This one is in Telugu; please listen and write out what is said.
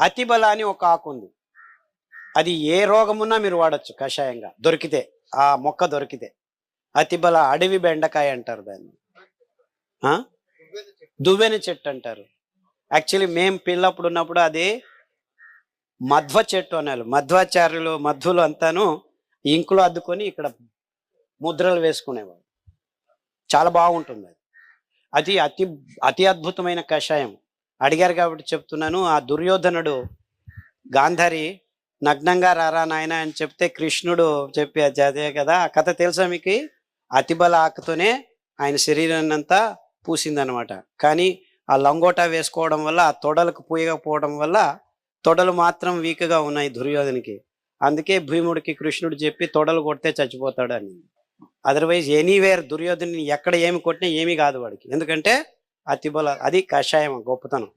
అతిబల అని ఒక ఆకు ఉంది. అది ఏ రోగమున్నా మీరు వాడచ్చు కషాయంగా. దొరికితే ఆ మొక్క దొరికితే. అతిబల అడవి బెండకాయ అంటారు దాన్ని. దువ్వెన చెట్టు అంటారు. యాక్చువల్లీ మేం పిల్లప్పుడు ఉన్నప్పుడు అది మధ్వ చెట్టు అన్నారు. మధ్వాచార్యులు మధ్వులు అంతాను ఇంకులు అద్దుకొని ఇక్కడ ముద్రలు వేసుకునేవాడు చాలా బాగుంటుంది అది అది. అతి అతి అద్భుతమైన కషాయం. అడిగారు కాబట్టి చెప్తున్నాను. ఆ దుర్యోధనుడు గాంధారి నగ్నంగా రారా నాయన అని చెప్తే కృష్ణుడు చెప్పి అదే కదా ఆ కథ తెలుసా మీకు? అతిబల ఆకుతోనే ఆయన శరీరాన్ని అంతా పూసిందనమాట. కానీ ఆ లంగోటా వేసుకోవడం వల్ల ఆ తొడలకు పూయకపోవడం వల్ల తొడలు మాత్రం వీక్గా ఉన్నాయి దుర్యోధనికి. అందుకే భీముడికి కృష్ణుడు చెప్పి తొడలు కొడితే చచ్చిపోతాడు అని అదర్వైజ్ ఎనీవేర్ దుర్యోధని ఎక్కడ ఏమి కొట్టినా ఏమీ కాదు వాడికి. ఎందుకంటే అతిబల అది కషాయం గొప్పతనం.